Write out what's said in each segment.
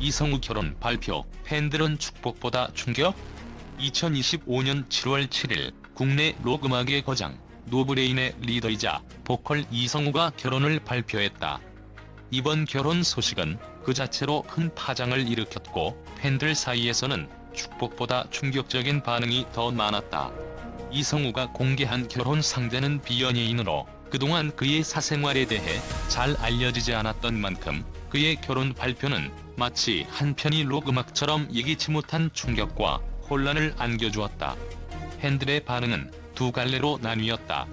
이성우 결혼 발표, 팬들은 축복보다 충격? 2025년 7월 7일 국내 록 음악의 거장 노브레인의 리더이자 보컬 이성우가 결혼을 발표했다. 이번 결혼 소식은 그 자체로 큰 파장을 일으켰고 팬들 사이에서는 축복보다 충격적인 반응이 더 많았다. 이성우가 공개한 결혼 상대는 비연예인으로 그동안 그의 사생활에 대해 잘 알려지지 않았던 만큼 그의 결혼 발표는 마치 한편이 록 음악처럼 예기치 못한 충격과 혼란을 안겨주었다. 팬들의 반응은 두 갈래로 나뉘었다.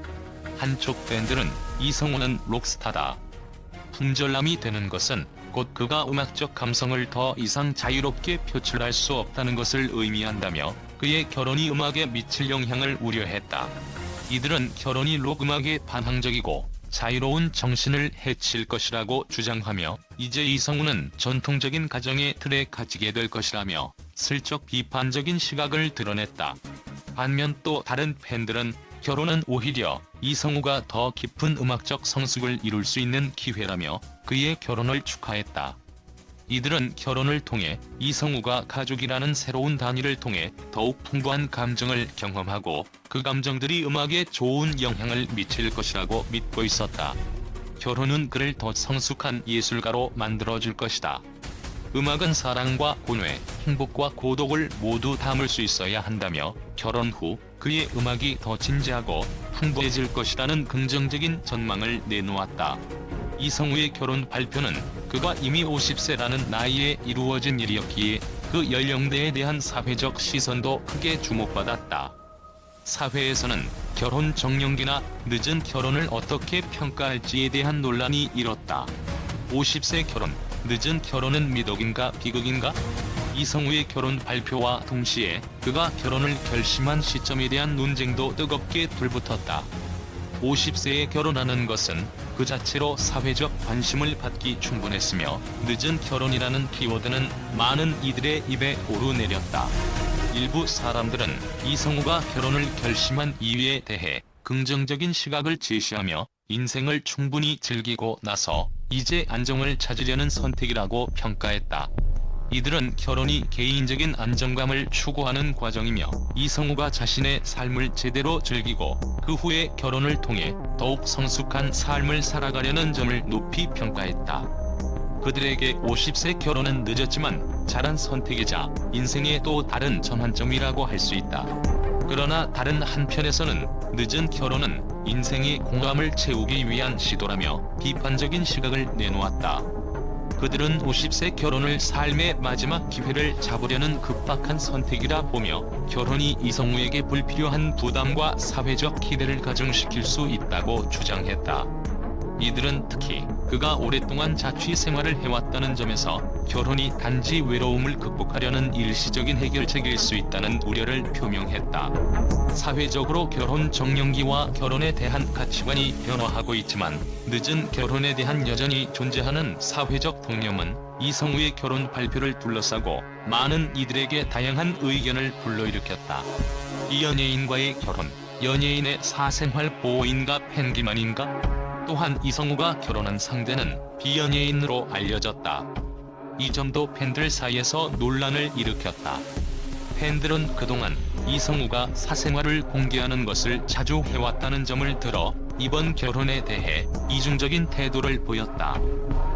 한쪽 팬들은 이성우는 록스타다. 품절남이 되는 것은 곧 그가 음악적 감성을 더 이상 자유롭게 표출할 수 없다는 것을 의미한다며 그의 결혼이 음악에 미칠 영향을 우려했다. 이들은 결혼이 록 음악에 반항적이고 자유로운 정신을 해칠 것이라고 주장하며 이제 이성우는 전통적인 가정의 틀에 갇히게 될 것이라며 슬쩍 비판적인 시각을 드러냈다. 반면 또 다른 팬들은 결혼은 오히려 이성우가 더 깊은 음악적 성숙을 이룰 수 있는 기회라며 그의 결혼을 축하했다. 이들은 결혼을 통해 이성우가 가족이라는 새로운 단위를 통해 더욱 풍부한 감정을 경험하고 그 감정들이 음악에 좋은 영향을 미칠 것이라고 믿고 있었다. 결혼은 그를 더 성숙한 예술가로 만들어줄 것이다. 음악은 사랑과 고뇌, 행복과 고독을 모두 담을 수 있어야 한다며 결혼 후 그의 음악이 더 진지하고 풍부해질 것이라는 긍정적인 전망을 내놓았다. 이성우의 결혼 발표는 그가 이미 50세라는 나이에 이루어진 일이었기에 그 연령대에 대한 사회적 시선도 크게 주목받았다. 사회에서는 결혼 정년기나 늦은 결혼을 어떻게 평가할지에 대한 논란이 일었다. 50세 결혼, 늦은 결혼은 미덕인가 비극인가? 이성우의 결혼 발표와 동시에 그가 결혼을 결심한 시점에 대한 논쟁도 뜨겁게 불붙었다. 50세에 결혼하는 것은 그 자체로 사회적 관심을 받기 충분했으며 늦은 결혼이라는 키워드는 많은 이들의 입에 오르내렸다. 일부 사람들은 이성우가 결혼을 결심한 이유에 대해 긍정적인 시각을 제시하며 인생을 충분히 즐기고 나서 이제 안정을 찾으려는 선택이라고 평가했다. 이들은 결혼이 개인적인 안정감을 추구하는 과정이며 이성우가 자신의 삶을 제대로 즐기고 그 후에 결혼을 통해 더욱 성숙한 삶을 살아가려는 점을 높이 평가했다. 그들에게 50세 결혼은 늦었지만 잘한 선택이자 인생의 또 다른 전환점이라고 할 수 있다. 그러나 다른 한편에서는 늦은 결혼은 인생의 공감을 채우기 위한 시도라며 비판적인 시각을 내놓았다. 그들은 50세 결혼을 삶의 마지막 기회를 잡으려는 급박한 선택이라 보며 결혼이 이성우에게 불필요한 부담과 사회적 기대를 가중시킬 수 있다고 주장했다. 이들은 특히 그가 오랫동안 자취 생활을 해왔다는 점에서 결혼이 단지 외로움을 극복하려는 일시적인 해결책일 수 있다는 우려를 표명했다. 사회적으로 결혼 정년기와 결혼에 대한 가치관이 변화하고 있지만 늦은 결혼에 대한 여전히 존재하는 사회적 통념은 이성우의 결혼 발표를 둘러싸고 많은 이들에게 다양한 의견을 불러일으켰다. 이 연예인과의 결혼, 연예인의 사생활 보호인가 팬기만인가? 또한 이성우가 결혼한 상대는 비연예인으로 알려졌다. 이 점도 팬들 사이에서 논란을 일으켰다. 팬들은 그동안 이성우가 사생활을 공개하는 것을 자주 해왔다는 점을 들어 이번 결혼에 대해 이중적인 태도를 보였다.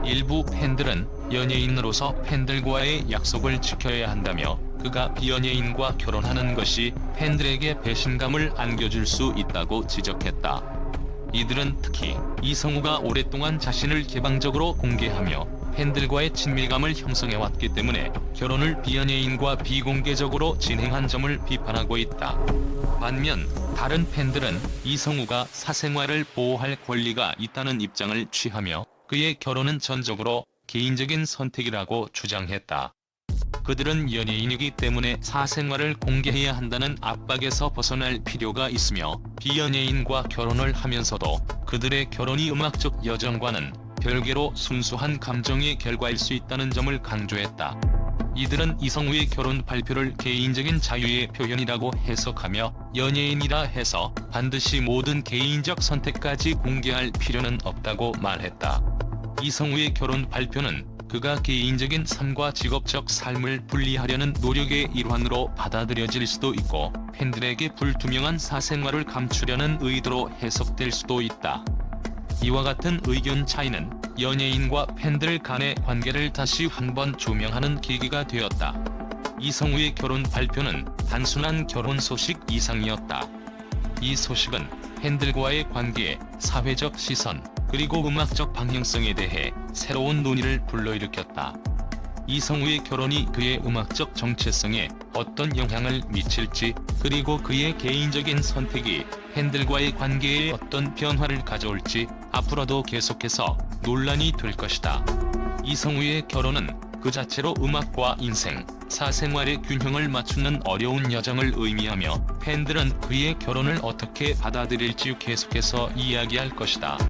일부 팬들은 연예인으로서 팬들과의 약속을 지켜야 한다며 그가 비연예인과 결혼하는 것이 팬들에게 배신감을 안겨줄 수 있다고 지적했다. 이들은 특히 이성우가 오랫동안 자신을 개방적으로 공개하며 팬들과의 친밀감을 형성해왔기 때문에 결혼을 비연예인과 비공개적으로 진행한 점을 비판하고 있다. 반면 다른 팬들은 이성우가 사생활을 보호할 권리가 있다는 입장을 취하며 그의 결혼은 전적으로 개인적인 선택이라고 주장했다. 그들은 연예인이기 때문에 사생활을 공개해야 한다는 압박에서 벗어날 필요가 있으며 비연예인과 결혼을 하면서도 그들의 결혼이 음악적 여정과는 별개로 순수한 감정의 결과일 수 있다는 점을 강조했다. 이들은 이성우의 결혼 발표를 개인적인 자유의 표현이라고 해석하며 연예인이라 해서 반드시 모든 개인적 선택까지 공개할 필요는 없다고 말했다. 이성우의 결혼 발표는 그가 개인적인 삶과 직업적 삶을 분리하려는 노력의 일환으로 받아들여질 수도 있고 팬들에게 불투명한 사생활을 감추려는 의도로 해석될 수도 있다. 이와 같은 의견 차이는 연예인과 팬들 간의 관계를 다시 한번 조명하는 계기가 되었다. 이성우의 결혼 발표는 단순한 결혼 소식 이상이었다. 이 소식은 팬들과의 관계, 사회적 시선, 그리고 음악적 방향성에 대해 새로운 논의를 불러일으켰다. 이성우의 결혼이 그의 음악적 정체성에 어떤 영향을 미칠지, 그리고 그의 개인적인 선택이 팬들과의 관계에 어떤 변화를 가져올지 앞으로도 계속해서 논란이 될 것이다. 이성우의 결혼은 그 자체로 음악과 인생, 사생활의 균형을 맞추는 어려운 여정을 의미하며 팬들은 그의 결혼을 어떻게 받아들일지 계속해서 이야기할 것이다.